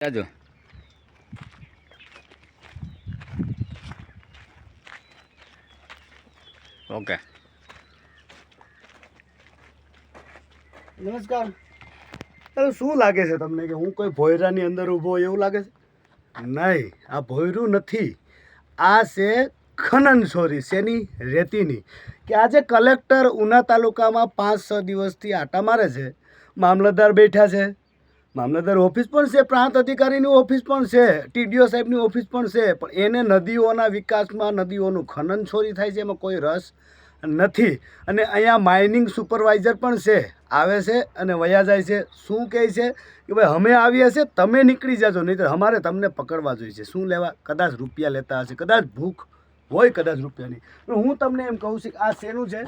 જાજો. ઓકે. નમસ્કાર. અરે શું લાગે છે તમને કે હું કોઈ ભોયરાની અંદર ઊભો એવું લાગે છે? નહીં, આ ભોયરું નથી. આ છે ખનન ચોરી શેની રેતીની. કે આજે કલેક્ટર ઉના તાલુકામાં પાંચ છ દિવસથી આટા મારે છે, મામલતદાર બેઠા છે મામલતદાર ઓફિસ પણ છે, પ્રાંત અધિકારીની ઓફિસ પણ છે, ટીડીઓ સાહેબની ઓફિસ પણ છે, પણ એને નદીઓના વિકાસમાં નદીઓનું ખનન ચોરી થાય છે, એમાં કોઈ રસ નથી. અને અહીંયા માઇનિંગ સુપરવાઇઝર પણ છે, આવે છે અને વયા જાય છે. શું કહે છે? કે ભાઈ, અમે આવીએ છીએ, તમે નીકળી જાજો નહીં અમારે તમને પકડવા જોઈએ છે. શું લેવા? કદાચ રૂપિયા લેતા હશે, કદાચ ભૂખ હોય કદાચ રૂપિયાની. હું તમને એમ કહું છું કે આ શેનું છે?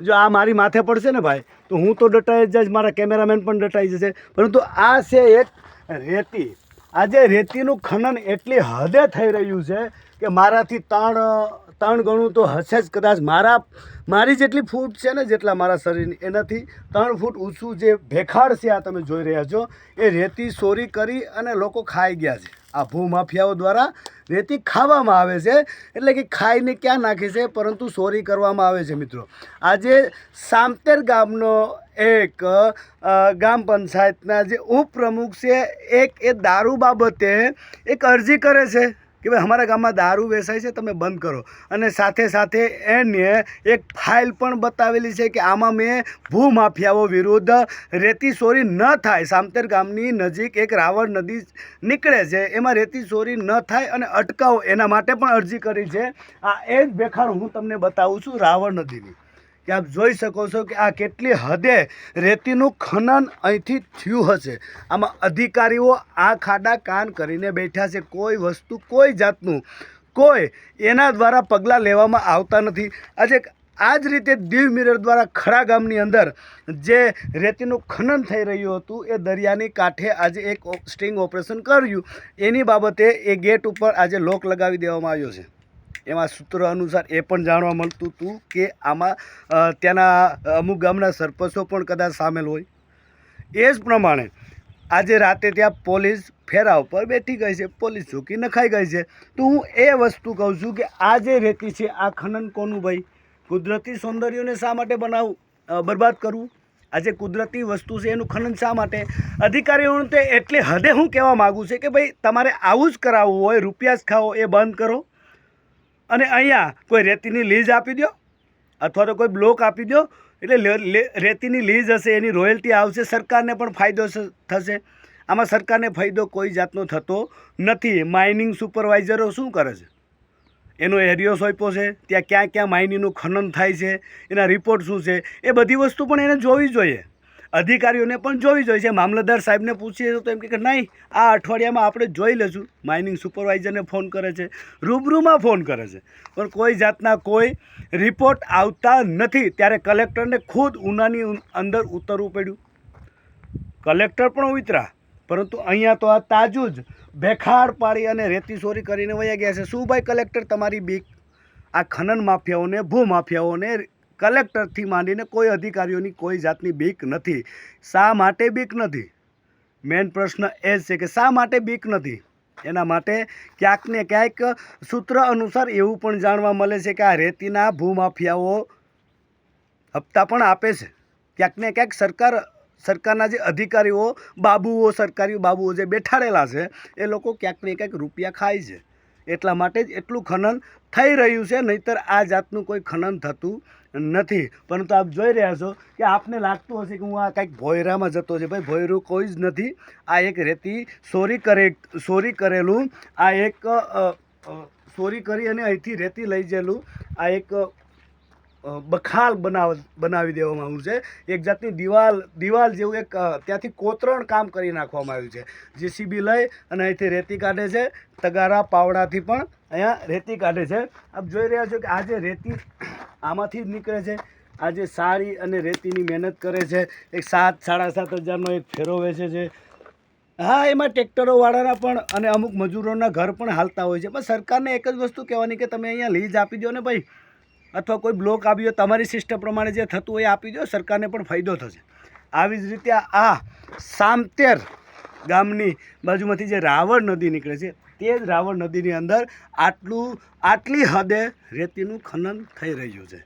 જો આ મારી માથે પડશે ને ભાઈ, તો હું તો ડટાઈ જ મારા કેમેરામેન પણ ડટાઈ જશે. પરંતુ આ છે એક રેતી. આજે રેતીનું ખનન એટલી હદે થઈ રહ્યું છે કે મારાથી ત્રણ ત્રણ ગણું તો હશે જ કદાચ. મારા, મારી જેટલી ફૂટ છે ને જેટલા મારા શરીરની એનાથી ત્રણ ફૂટ ઊંચું જે ભેખાડ છે આ તમે જોઈ રહ્યા છો, એ રેતી ચોરી કરી અને લોકો ખાઈ ગયા છે. આ ભૂમાફિયાઓ દ્વારા રેતી ખાવામાં આવે છે, એટલે કે ખાઈને ક્યાં નાખે છે, પરંતુ ચોરી કરવામાં આવે છે, મિત્રો. આજે સામતેર ગામનો એક ગ્રામ પંચાયતના જે ઉપપ્રમુખ છે, એક એ દારૂ બાબતે એક અરજી કરે છે. કે ભાઈ અમારા ગામમાં દારૂ વેચાય છે, તમે બંધ કરો. અને સાથે સાથે એને એક ફાઇલ પણ બતાવેલી છે કે આમાં મેં ભૂમાફિયાઓ વિરુદ્ધ રેતી ચોરી ન થાય. સામતેર ગામની નજીક એક રાવણ નદી નીકળે છે. એમાં રેતી ચોરી ન થાય અને અટકાવો. એના માટે પણ અરજી કરી છે. આ એ જ બેખાડ હું તમને બતાવું છું રાવણ નદીની. કે આપ જોઈ શકો છો કે આ કેટલી હદે રેતીનું ખનન અહીંથી થયું હશે. આમાં અધિકારીઓ આ ખાડા કાન કરીને બેઠા છે. કોઈ વસ્તુ, કોઈ જાતનું, કોઈ એના દ્વારા પગલાં લેવામાં આવતા નથી. આજે આ જ રીતે દીવ મિરર દ્વારા ખરા ગામની અંદર જે રેતીનું ખનન થઈ રહ્યું હતું, એ દરિયાની કાંઠે આજે એક સ્ટિંગ ઓપરેશન કર્યું. એની બાબતે એ ગેટ ઉપર આજે લોક લગાવી દેવામાં આવ્યો છે. એમાં સૂત્રો અનુસાર એ પણ જાણવા મળતું હતું કે આમાં ત્યાંના અમુક ગામના સરપંચો પણ કદાચ સામેલ હોય. એ જ પ્રમાણે આજે રાતે ત્યાં પોલીસ ફેરા ઉપર બેઠી ગઈ છે, પોલીસ ચોકી નખાઈ ગઈ છે. તો હું એ વસ્તુ કહું છું કે આ જે રેતી છે, આ ખનન કોનું ભાઈ? કુદરતી સૌંદર્યને શા માટે બનાવવું બરબાદ કરવું? આજે કુદરતી વસ્તુ છે, એનું ખનન શા માટે? અધિકારીઓને તે એટલી હદે હું કહેવા માગું છે કે ભાઈ, તમારે આવું જ કરાવવું હોય, રૂપિયા જ ખાઓ, એ બંધ કરો. અને અહીંયા કોઈ રેતીની લીઝ આપી દો અથવા તો કોઈ બ્લોક આપી દો એટલે રેતીની લીઝ હશે, એની રોયલ્ટી આવશે, સરકારને પણ ફાયદો થશે. આમાં સરકારને ફાયદો કોઈ જાતનો થતો નથી. માઇનિંગ સુપરવાઇઝરો શું કરે છે? એનો એરિયો સોંપ્યો છે, ત્યાં ક્યાં ક્યાં માઇનિંગનું ખનન થાય છે, એના રિપોર્ટ શું છે, એ બધી વસ્તુ પણ એને જોવી જોઈએ. અધિકારીઓને પણ જોવી જોઈએ. છે મામલતદાર સાહેબને પૂછીએ તો એમ કે નહીં, આ અઠવાડિયામાં આપણે જોઈ લઈશું. માઇનિંગ સુપરવાઇઝરને ફોન કરે છે, રૂબરૂમાં ફોન કરે છે. પણ કોઈ જાતના કોઈ રિપોર્ટ આવતા નથી. ત્યારે કલેક્ટરને ખુદ ઉનાની અંદર ઉતરવું પડ્યું. કલેક્ટર પણ ઉતરા, પરંતુ અહીંયા તો આ તાજું જ ભેખાડ પાડી અને રેતી સોરી કરીને વયા ગયા છે. શું ભાઈ કલેક્ટર તમારી બીક? આ ખનન માફિયાઓને, ભૂ માફિયાઓને કલેક્ટરથી માંડીને કોઈ અધિકારીઓની કોઈ જાતની બીક નથી. શા માટે બીક નથી? મેઇન પ્રશ્ન એ છે કે શા માટે બીક નથી? એના માટે ક્યાંક ને ક્યાંક સૂત્ર અનુસાર એવું પણ જાણવા મળે છે કે આ રેતીના ભૂમાફિયાઓ હપ્તા પણ આપે છે. ક્યાંક ને ક્યાંક સરકાર, સરકારના જે અધિકારીઓ, બાબુઓ, સરકારી બાબુઓ જે બેઠાડેલા છે, એ લોકો ક્યાંક ને ક્યાંક રૂપિયા ખાય છે. એટલા માટે જ એટલું ખનન થઈ રહ્યું છે નહીંતર આ જાતનું કોઈ ખનન થતું નથી. પરંતુ આપ જોઈ રહ્યા છો કે આપને લાગતું હશે કે હું આ કંઈક ભોયરામાં જતો છે. ભાઈ ભોયરું કોઈ જ નથી. આ એક રેતી સોરી કરે સોરી કરેલું. આ એક અ, કરી અને અહીંથી રેતી લઈ ગયેલું આ એક બખાલ બનાવ, બનાવી દેવામાં આવ્યું છે. એક જાતની દિવાલ દિવાલ જેવું એક ત્યાંથી કોતરણ કામ કરી નાખવામાં આવ્યું છે. જેસીબી લઈ અને અહીંથી રેતી કાઢે છે. તગારા, પાવડાથી પણ અહીંયા રેતી કાઢે છે. આપ જોઈ રહ્યા છો કે આ જે રેતી આમાંથી જ નીકળે છે. આ જે સારી અને રેતીની મહેનત કરે છે. એક સાત, સાડા સાત હજારનો એક ફેરો વેચે છે. હા, એમાં ટ્રેક્ટરોવાળાના પણ અને અમુક મજૂરોના ઘર પણ હાલતા હોય છે. પણ સરકારને એક જ વસ્તુ કહેવાની કે તમે અહીંયા લીઝ આપી દો ને ભાઈ અથવા કોઈ બ્લોક આવ્યો, તમારી સિસ્ટમ પ્રમાણે જે થતું હોય આપી દો, સરકારને પણ ફાયદો થશે. આવી જ રીતે આ સામતેર ગામની બાજુમાંથી જે રાવણ નદી નીકળે છે, તે જ રાવણ નદીની અંદર આટલું, આટલી હદે રેતીનું ખનન થઈ રહ્યું છે.